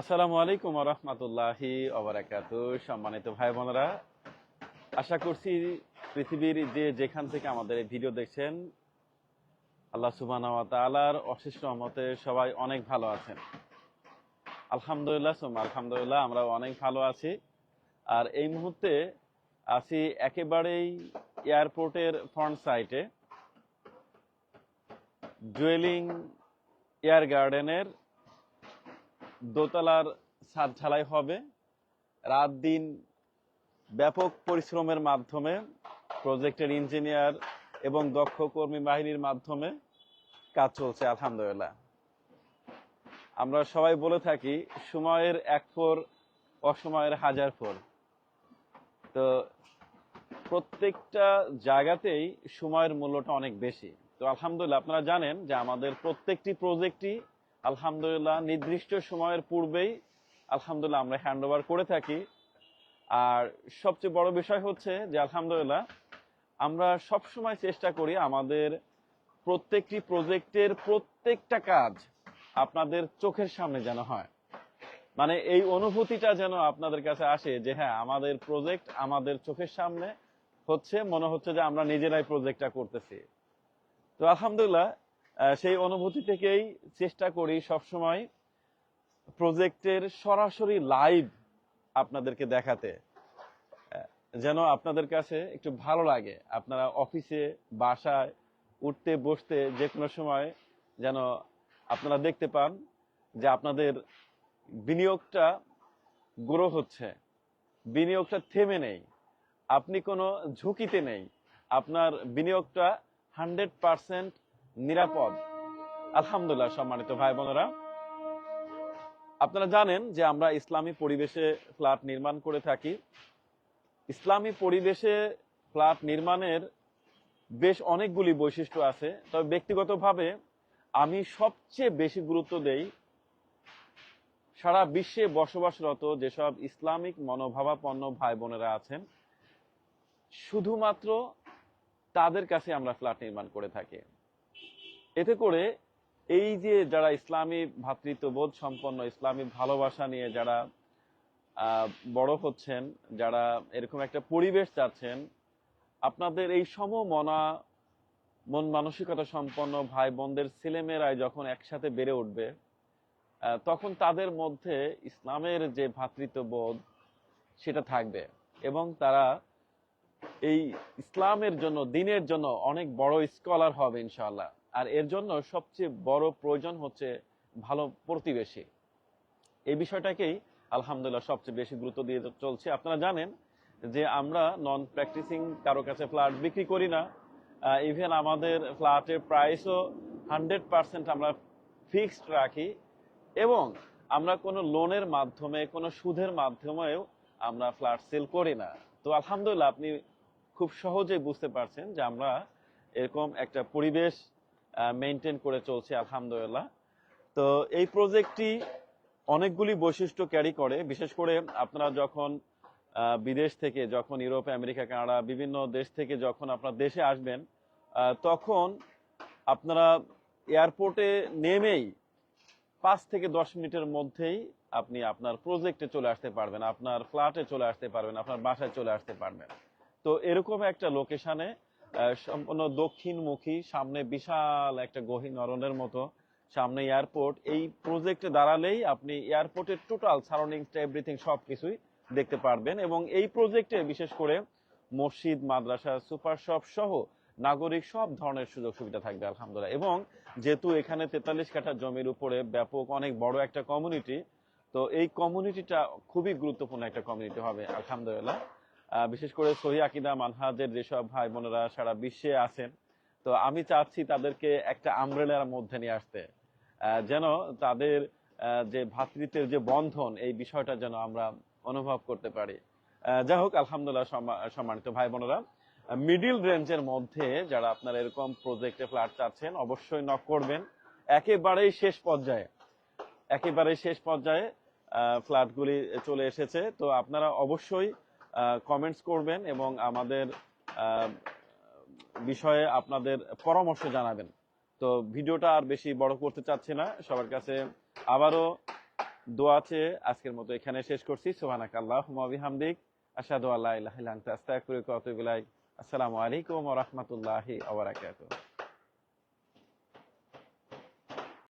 আসসালামু আলাইকুম রহমতুল্লাহি সম্মানিত ভাই বোনেরা আশা করছি পৃথিবীর যে যেখান থেকে আমাদের ভিডিও দেখছেন, আল্লাহ সুবাহ অশেষ রহমতে সবাই অনেক ভালো আছেন। আলহামদুলিল্লাহ সোমা আলহামদুলিল্লাহ আমরা অনেক ভালো আছি। আর এই মুহূর্তে আছি একেবারেই এয়ারপোর্টের ফ্রন্ট সাইটে জুয়েলিং এয়ার গার্ডেনের দোতলার ছাদ ঢালাই হবে। রাত দিন ব্যাপক পরিশ্রমের মাধ্যমে প্রজেক্টের ইঞ্জিনিয়ার এবং দক্ষ কর্মী বাহিনীর মাধ্যমে কাজ চলছে, আলহামদুলিল্লাহ। আমরা সবাই বলে থাকি, সময়ের এক ফোর অসময়ের হাজার ফোর। তো প্রত্যেকটা জায়গাতেই সময়ের মূল্যটা অনেক বেশি। তো আলহামদুলিল্লাহ, আপনারা জানেন যে আমাদের প্রত্যেকটি প্রজেক্টই আলহামদুলিল্লাহ, নির্দিষ্ট সময়ের পূর্বেই আলহামদুলিল্লাহ আমরা হ্যান্ড ওভার করে থাকি। আর সবচেয়ে বড় বিষয় হচ্ছে যে আলহামদুলিল্লাহ, আমরা সব সময় চেষ্টা করি আমাদের প্রত্যেকটি প্রজেক্টের প্রত্যেকটা কাজ আপনাদের চোখের সামনে যেন হয়। মানে এই অনুভূতিটা যেন আপনাদের কাছে আসে যে হ্যাঁ আমাদের প্রজেক্ট আমাদের চোখের সামনে হচ্ছে, মনে হচ্ছে যে আমরা নিজেরাই প্রজেক্টটা করতেছি। তো আলহামদুলিল্লাহ সেই অনুভূতি থেকেই চেষ্টা করি সবসময় প্রজেক্টের সরাসরি লাইভ আপনাদেরকে দেখাতে। যেন আপনাদের কাছে একটু ভালো লাগে। আপনারা অফিসে, বাসায়, উঠতে, বসতে যে কোনো সময় যেন আপনারা দেখতে পান যে আপনাদের বিনিয়োগটা গ্রো হচ্ছে। বিনিয়োগটা থেমে নেই। আপনি কোনো ঝুঁকিতে নেই। আপনার বিনিয়োগটা হান্ড্রেড পার্সেন্ট নিরাপদ। আলহামদুলিল্লাহ, সম্মানিত ভাই বোনেরা। আপনারা জানেন যে আমরা ইসলামী পরিবেশে ফ্ল্যাট নির্মাণ করে থাকি। ইসলামী পরিবেশে ফ্ল্যাট নির্মাণের বেশ অনেকগুলি বৈশিষ্ট্য আছে। তবে ব্যক্তিগতভাবে আমি সবচেয়ে বেশি গুরুত্ব দেই সারা বিশ্বে বসবাসরত যেসব ইসলামিক মনোভাবাপন্ন ভাই বোনেরা আছেন, শুধুমাত্র তাদের কাছে আমরা ফ্ল্যাট নির্মাণ করে থাকি। এতে করে এই যে যারা ইসলামী ভ্রাতৃত্ববোধ সম্পন্ন, ইসলামী ভালোবাসা নিয়ে যারা বড় হচ্ছেন, যারা এরকম একটা পরিবেশ চাচ্ছেন, আপনাদের এই সম মনা মন মানসিকতা সম্পন্ন ভাই বোনদের ছেলেমেয়েরাই যখন একসাথে বেড়ে উঠবে তখন তাদের মধ্যে ইসলামের যে ভ্রাতৃত্ববোধ সেটা থাকবে এবং তারা এই ইসলামের জন্য, দিনের জন্য অনেক বড় স্কলার হবে ইনশাআল্লাহ। আর এর জন্য সবচেয়ে বড় প্রয়োজন হচ্ছে ভালো প্রতিবেশী। এই বিষয়টাকেই আলহামদুলিল্লাহ সবচেয়ে বেশি গুরুত্ব দিয়ে চলছে। আপনারা জানেন যে আমরা নন প্র্যাকটিসিং কারও কাছে ফ্ল্যাট বিক্রি করি না। ইভেন আমাদের ফ্ল্যাটের প্রাইসও হান্ড্রেড পার্সেন্ট আমরা ফিক্সড রাখি এবং আমরা কোনো লোনের মাধ্যমে, কোনো সুদের মাধ্যমেও আমরা ফ্ল্যাট সেল করি না। তো আলহামদুলিল্লাহ আপনি খুব সহজেই বুঝতে পারছেন যে আমরা এরকম একটা পরিবেশ মেনটেন করে চলছি, আলহামদুলিল্লাহ। তো এই প্রজেক্টটি অনেকগুলি বৈশিষ্ট্য ক্যারি করে। বিশেষ করে আপনারা যখন বিদেশ থেকে যখন ইউরোপ, আমেরিকা, কানাডা, বিভিন্ন দেশ থেকে যখন আপনার দেশে আসবেন তখন আপনারা এয়ারপোর্টে নেমেই পাঁচ থেকে দশ মিনিটের মধ্যেই আপনি আপনার প্রজেক্টে চলে আসতে পারবেন, আপনার ফ্ল্যাটে চলে আসতে পারবেন, আপনার বাসায় চলে আসতে পারবেন। তো এরকম একটা লোকেশনে সম্পূর্ণ দক্ষিণমুখী, সামনে বিশাল একটা গহীন অরণ্যের মতো, সামনে এয়ারপোর্ট এই প্রজেক্টে দাঁড়ালেই আপনি এয়ারপোর্টের টোটাল সারাউন্ডিংসটা এভরিথিং সব কিছুই দেখতে পারবেন। এবং এই প্রজেক্টে বিশেষ করে মসজিদ, মাদ্রাসা সুপার শপ সহ নাগরিক সব ধরনের সুযোগ সুবিধা থাকবে, আলহামদুলিল্লাহ। এবং যেহেতু এখানে তেতাল্লিশ কাঠা জমির উপরে ব্যাপক, অনেক বড় একটা কমিউনিটি তো এই কমিউনিটিটা খুবই গুরুত্বপূর্ণ একটা কমিউনিটি হবে, আলহামদুলিল্লাহ। বিশেষ করে সহি আকিদা মানহাজের যেসব ভাই বোনেরা সারা বিশ্বে আছেন, তো আমি চাচ্ছি তাদেরকে একটা আমব্রেলার মধ্যে নিয়ে আসতে যেন তাদের যে ভ্রাতৃত্বের যে বন্ধন, এই বিষয়টা যেন আমরা অনুভব করতে পারি। যাই হোক, আলহামদুলিল্লাহ সম্মা- সম্মানিত ভাই বোনেরা মিডিল রেঞ্জের মধ্যে যারা আপনারা এরকম প্রজেক্টে ফ্ল্যাট চাচ্ছেন, অবশ্যই নক করবেন। একেবারেই শেষ পর্যায়ে, একেবারেই শেষ পর্যায়ে ফ্ল্যাটগুলি চলে এসেছে, তো আপনারা অবশ্যই কমেন্টস করবেন এবং আমাদের বিষয়ে আপনাদের পরামর্শ জানাবেন। তো ভিডিওটা আর বেশি বড় করতে চাচ্ছি না। সবার কাছে আবারও দোয়া চেয়ে আজকের মতো এখানে শেষ করছি। সোহানাক আল্লাহ বিহামদিক আসাদু আল্লাহ আসসালামু আলাইকুম রাহমাতুল্লাহি ওয়া বারাকাতুহু।